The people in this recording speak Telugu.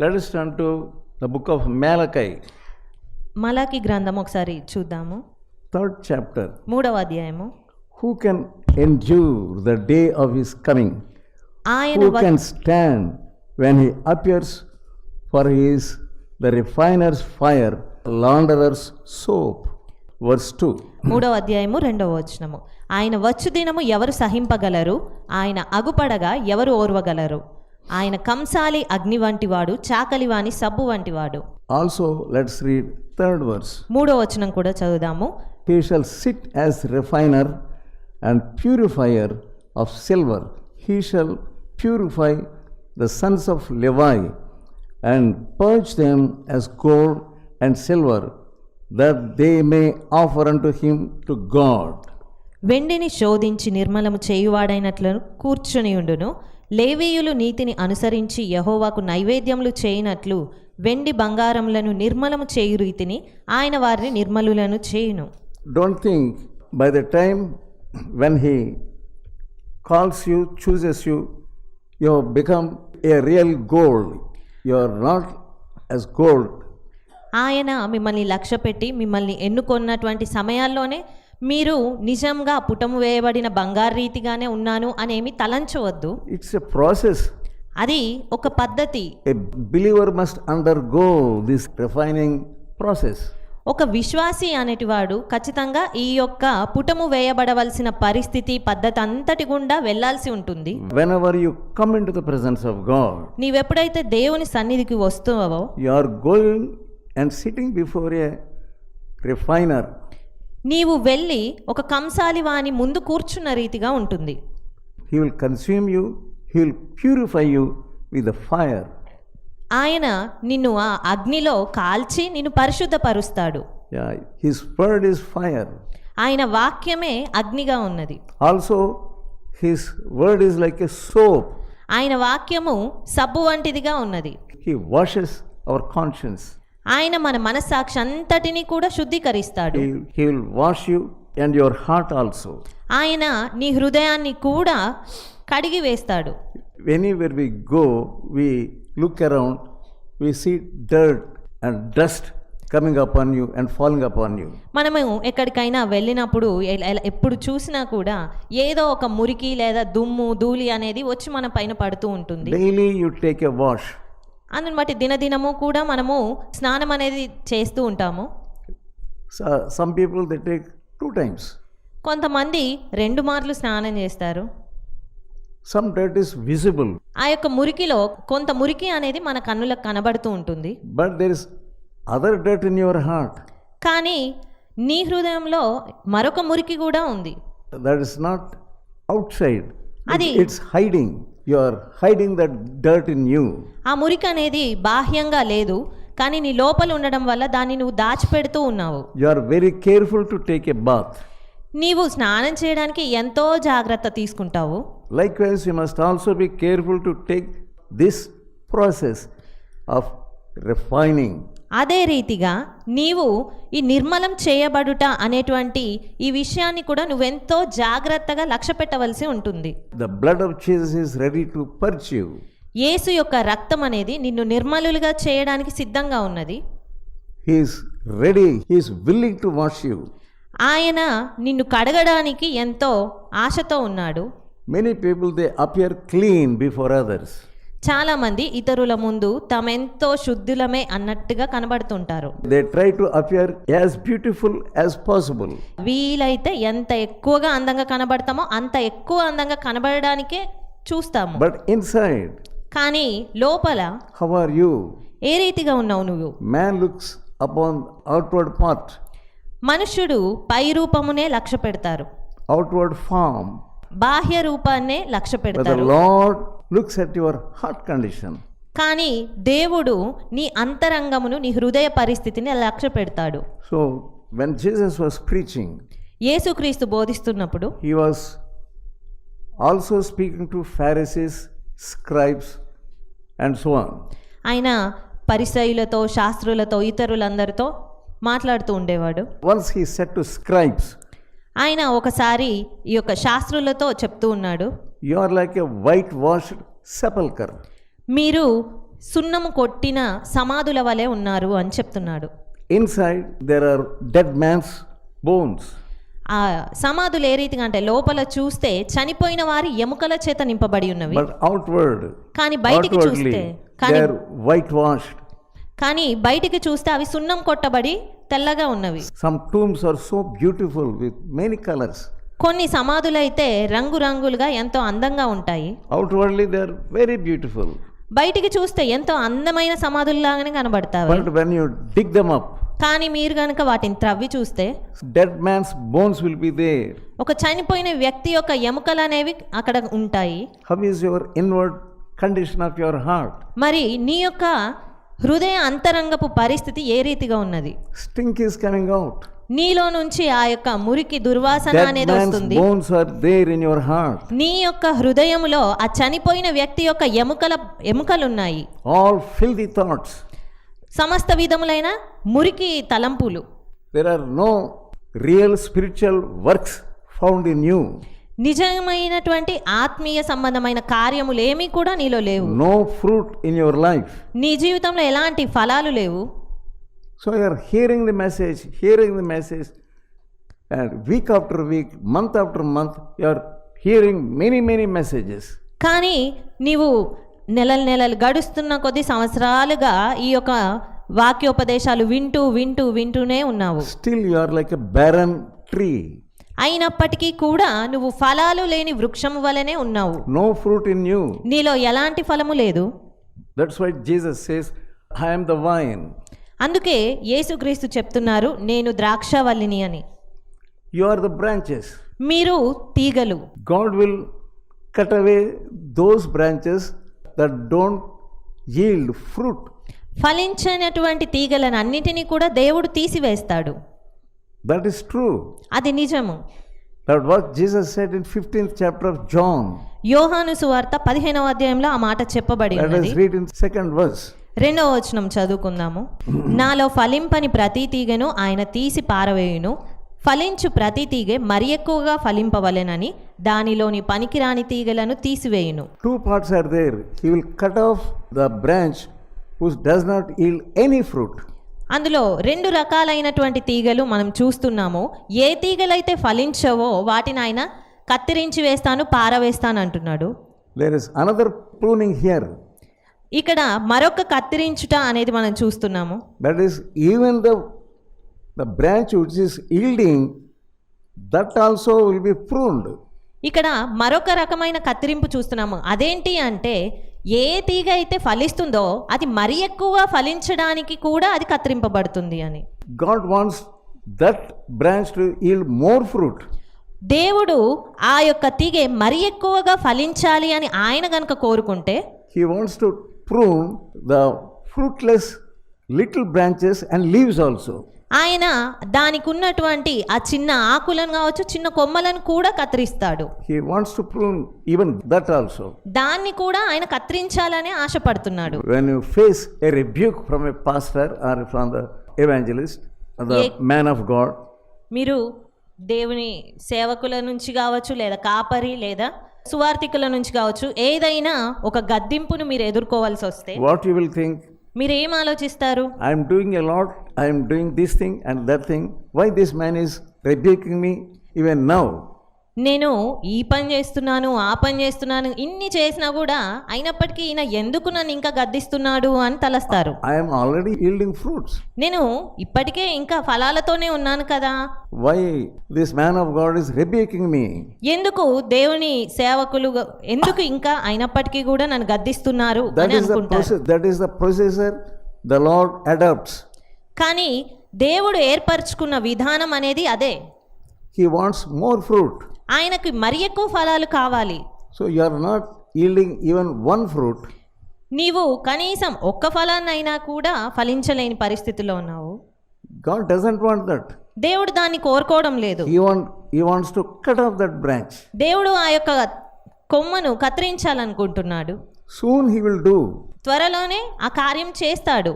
Letters turn to the book of Malachi మలాకి గ్రంథం ఒకసారి చూద్దాము. థర్డ్ చాప్టర్ మూడవ అధ్యాయము. Who can endure the day of his coming ఆయన who can stand when he appears for his the refiner's fire launderer's soap verse two మూడవ అధ్యాయము రెండవ వచనము. ఆయన వచ్చు దినము ఎవరు సహింపగలరు? ఆయన అగుపడగా ఎవరు ఓర్వగలరు? ఆయన కంసాలి అగ్ని వంటి వాడు చాకలివాణి సబ్బు వంటి వాడు also let's read third verse మూడో వచనం కూడా చదువుదాము. He shall sit as refiner and purifier of silver he shall purify the sons of Levi and purge them as gold and silver that they may offer unto him to God వెండిని శోధించి నిర్మలము చేయువాడైనట్లు కూర్చొని ఉండును. లేవీయులు నీతిని అనుసరించి యహోవాకు నైవేద్యములు చేయనట్లు వెండి బంగారములను నిర్మలము చేయు రీతిని ఆయన వారిని నిర్మలులను చేయును Don't think by the time when he calls you, chooses you, you have become a real gold. You are not as gold, ఆయన మిమ్మల్ని లక్ష్య పెట్టి మిమ్మల్ని ఎన్నుకొన్నటువంటి సమయాల్లోనే మీరు నిజంగా పుటము వేయబడిన బంగారు రీతిగానే ఉన్నాను అనేమి తలంచవద్దు. ఇట్స్ ఎ ప్రాసెస్ అది ఒక పద్ధతి. Believer must undergo this refining process ఒక విశ్వాసి అనేటివాడు ఖచ్చితంగా ఈ యొక్క పుటము వేయబడవలసిన పరిస్థితి పద్ధతి అంతటి గుండా వెళ్ళాల్సి ఉంటుంది. Whenever you come the presence of God నీవు ఎప్పుడైతే దేవుని సన్నిధికి వస్తావో you are going and sitting before a refiner నీవు వెళ్ళి ఒక కంసాలి వాని ముందు కూర్చున్న రీతిగా ఉంటుంది. He will consume you he will purify you with fire ఆయన నిన్ను ఆ అగ్నిలో కాల్చి నిన్ను పరిశుద్ధపరుస్తాడు. హిస్ వర్డ్ ఇస్ ఫైర్ ఆయన వాక్యమే అగ్నిగా ఉన్నది. Also his word is like a soap ఆయన వాక్యము సబ్బు వంటిదిగా ఉన్నది. హీ వాషెస్ అవర్ కాన్షియన్స్ ఆయన మన మనస్సాక్షి అంతటిని కూడా శుద్ధీకరిస్తాడు. Wash you and your heart also ఆయన నీ హృదయాన్ని కూడా కడిగి వేస్తాడు. Anywhere we go we look around we see dirt and dust coming up you and falling up on you మనము ఎక్కడికైనా వెళ్ళినప్పుడు ఎప్పుడు చూసినా కూడా ఏదో ఒక మురికి లేదా దుమ్ము ధూళి అనేది వచ్చి మన పైన పడుతూ ఉంటుంది. Daily you take a wash అనమాట దినదినము కూడా మనము స్నానం అనేది చేస్తూ ఉంటాము. Some people they take two times కొంతమంది రెండు మార్లు స్నానం చేస్తారు. సమ్ డర్ట్ ఇస్ విజిబుల్ ఆ యొక్క మురికిలో కొంత మురికి అనేది మన కన్నులకు కనబడుతూ ఉంటుంది. But there is other dirt in your heart కానీ నీ హృదయంలో మరొక మురికి కూడా ఉంది. That is not outside అది it's hiding you are hiding the dirt in you ఆ మురికి అనేది బాహ్యంగా లేదు కానీ నీ లోపల ఉండడం వల్ల దాన్ని నువ్వు దాచిపెడుతూ ఉన్నావు. You are very careful to take a bath నీవు స్నానం చేయడానికి ఎంతో జాగ్రత్త తీసుకుంటావు. Likewise you must also be careful to take this process of refining అదే రీతిగా నీవు ఈ నిర్మలం చేయబడుట అనేటువంటి ఈ విషయాన్ని కూడా నువ్వెంతో జాగ్రత్తగా లక్ష్య పెట్టవలసి ఉంటుంది blood of Jesus is ready to purge you. యేసు యొక్క రక్తం అనేది నిన్ను నిర్మలులుగా చేయడానికి సిద్ధంగా ఉన్నది ready, He is willing to wash you. ఆయన నిన్ను కడగడానికి ఎంతో ఆశతో ఉన్నాడు Many people they appear clean before others. చాలామంది ఇతరుల ముందు తామెంతో శుద్ధులమే అన్నట్టుగా కనబడుతుంటారు They try to appear as beautiful as possible. వీలైతే ఎంత ఎక్కువగా అందంగా కనబడతామో అంత ఎక్కువ అందంగా కనబడడానికే చూస్తాము But inside, కానీ లోపల how are you? ఏ రీతిగా ఉన్నావు నువ్వు Man looks upon outward part, మనుష్యుడు పై రూపమునే లక్ష్య పెడతారు outward form. బాహ్య రూపాన్నే లక్ష్య పెడతారు looks at your heart condition కానీ దేవుడు నీ అంతరంగమును నీ హృదయ పరిస్థితిని లక్ష్య పెడతాడు. So when Jesus was preaching యేసుక్రీస్తు బోధిస్తున్నప్పుడు he was also speaking to pharisees scribes and so on ఆయన పరిసయులతో శాస్త్రులతో ఇతరులందరితో మాట్లాడుతూ ఉండేవాడు. Once he said to scribes ఆయన ఒకసారి ఈ యొక్క శాస్త్రులతో చెప్తూ ఉన్నాడు. Are like a whitewashed sepulchre మీరు సున్నము కొట్టిన సమాధుల వలె ఉన్నారు అని చెప్తున్నాడు. Inside there are dead man's bones ఆ సమాధులు ఏ రీతిగా అంటే లోపల చూస్తే చనిపోయిన వారి ఎముకల చేత నింపబడి ఉన్నవి. అవుట్వర్డ్ కానీ బయటికి చూస్తే కానీ వైట్ వాష్డ్ కానీ బయటికి చూస్తే అవి సున్నం కొట్టబడి తెల్లగా ఉన్నవి. Some tombs are so beautiful with many colours కొన్ని సమాధులైతే రంగురంగులుగా ఎంతో అందంగా ఉంటాయి. Outwardly they are very beautiful బయటికి చూస్తే ఎంతో అందమైన సమాధుల్లాగానే కనబడతాయి బట్ వెన్ అప్ కానీ మీరు గనుక వాటిని త్రవ్వి చూస్తే dead man's bones will be there ఒక చనిపోయిన వ్యక్తి యొక్క ఎముకలు అనేవి అక్కడ ఉంటాయి. How is your inward condition heart మరి నీ యొక్క హృదయ అంతరంగపు పరిస్థితి ఏ రీతిగా ఉన్నది? స్టింక్ ఇస్ అవుట్ నీలో నుంచి ఆ యొక్క మురికి దుర్వాసన అనేది వస్తుంది bones are there in your heart. నీ యొక్క హృదయములో ఆ చనిపోయిన వ్యక్తి యొక్క ఎముకల ఎముకలున్నాయి All filthy thoughts. సమస్త విధములైన మురికి తలంపులు There are no real spiritual works found in you. నిజమైనటువంటి ఆత్మీయ సంబంధమైన కార్యములు ఏమీ కూడా నీలో లేవు No fruit in your life. నీ జీవితంలో ఎలాంటి ఫలాలు లేవు so you're hearing the message hearing the message week after week month after month you're hearing many many messages కానీ నీవు నెలలు నెలలు గడుస్తున్న కొద్ది సంవత్సరాలుగా ఈ యొక్క వాక్యోపదేశాలు వింటూ వింటూ వింటూనే ఉన్నావు. Still your like a tree అయినప్పటికీ కూడా నువ్వు ఫలాలు లేని వృక్షం వలనే ఉన్నావు. నో ఫ్రూట్ ఇన్ యూ నీలో ఎలాంటి ఫలము లేదు? That's why Jesus says I am the vine అందుకే యేసుక్రీస్తు చెప్తున్నారు నేను ద్రాక్షవల్లిని అని. యు ఆర్ ద బ్రాంచెస్ మీరు తీగలు. God will cut away those branches that don't yield fruit ఫలించినటువంటి తీగలను అన్నిటిని కూడా దేవుడు తీసివేస్తాడు. దట్ ఈస్ ట్రూ అది నిజము. That was Jesus said in 15th chapter of John యోహాను సువార్త 15వ అధ్యాయంలో ఆ మాట చెప్పబడి ఉన్నది. Let read in second verse రెండవ వచనం చదువుకుందాము నాలో ఫలింపని ప్రతి తీగను ఆయన తీసి పారవేయును ఫలించు ప్రతి తీగె మరి ఎక్కువగా ఫలింపవలెనని దానిలోని పనికిరాని తీగలను తీసివేయును Two parts are there. He will cut off the branch which does not yield any fruit. అందులో రెండు రకాలైనటువంటి తీగలు మనం చూస్తున్నాము ఏ తీగలైతే ఫలించవో వాటిని ఆయన కత్తిరించి వేస్తాను పారవేస్తాను అంటున్నాడు There is another pruning here. ఇక్కడ మరొక కత్తిరించుట అనేది మనం చూస్తున్నాము That is, even the, the branch which is yielding, that also will be pruned. ఇక్కడ మరొక రకమైన కత్తిరింపు చూస్తున్నాము అదేంటి అంటే ఏ తీగ అయితే ఫలిస్తుందో అది మరి ఎక్కువగా ఫలించడానికి కూడా అది కత్తిరింపబడుతుంది అని God wants that branch to yield more fruit. దేవుడు ఆ యొక్క తీగ మరి ఎక్కువగా ఫలించాలి అని ఆయన గనుక కోరుకుంటే He wants to prune the fruitless little branches and leaves also. ఆయన దానికి ఉన్నటువంటి ఆ చిన్న ఆకులను కావచ్చు చిన్న కొమ్మలను కూడా కత్తిరిస్తాడు He wants to prune even that also. దాన్ని కూడా ఆయన కత్తిరించాలని ఆశపడుతున్నాడు When you face a rebuke from a pastor or from the evangelist, or the Ye- man of God, మీరు దేవుని సేవకుల నుంచి కావచ్చు లేదా కాపరి లేదా సువార్తికుల నుంచి కావచ్చు ఏదైనా ఒక గద్దింపును మీరు ఎదుర్కోవాల్సి వస్తే వాట్ యు విల్ థింక్ మీరు ఏం ఆలోచిస్తారు? I am doing a lot I am doing this thing and that thing why this man is rebuking me even now నేను ఈ పని చేస్తున్నాను ఆ పని చేస్తున్నాను ఇన్ని చేసినా కూడా అయినప్పటికీ ఈయన ఎందుకు నన్ను ఇంకా గద్దిస్తున్నాడు అని తలస్తారు am already yielding fruits. నేను ఇప్పటికే ఇంకా ఫలాలతోనే ఉన్నాను కదా Why this man of God is rebuking me? ఎందుకు దేవుని సేవకులు ఎందుకు ఇంకా అయినప్పటికీ కూడా నన్ను గద్దిస్తున్నారు That అని is the అనుకుంటారు process. That is the procedure the Lord adopts. కానీ దేవుడు ఏర్పరచుకున్న విధానం అనేది అదే He wants more fruit. ఆయనకి మరి ఎక్కువ ఫలాలు కావాలి So you are not yielding even one fruit. నీవు కనీసం ఒక్క ఫలాన్నైనా కూడా ఫలించలేని పరిస్థితిలో ఉన్నావు God doesn't want that. దేవుడు దాన్ని కోరుకోవడం లేదు He, want, he wants to cut off that branch. దేవుడు ఆ యొక్క కొమ్మను కత్తిరించాలనుకుంటున్నాడు Soon he will do. త్వరలోనే ఆ కార్యం చేస్తాడు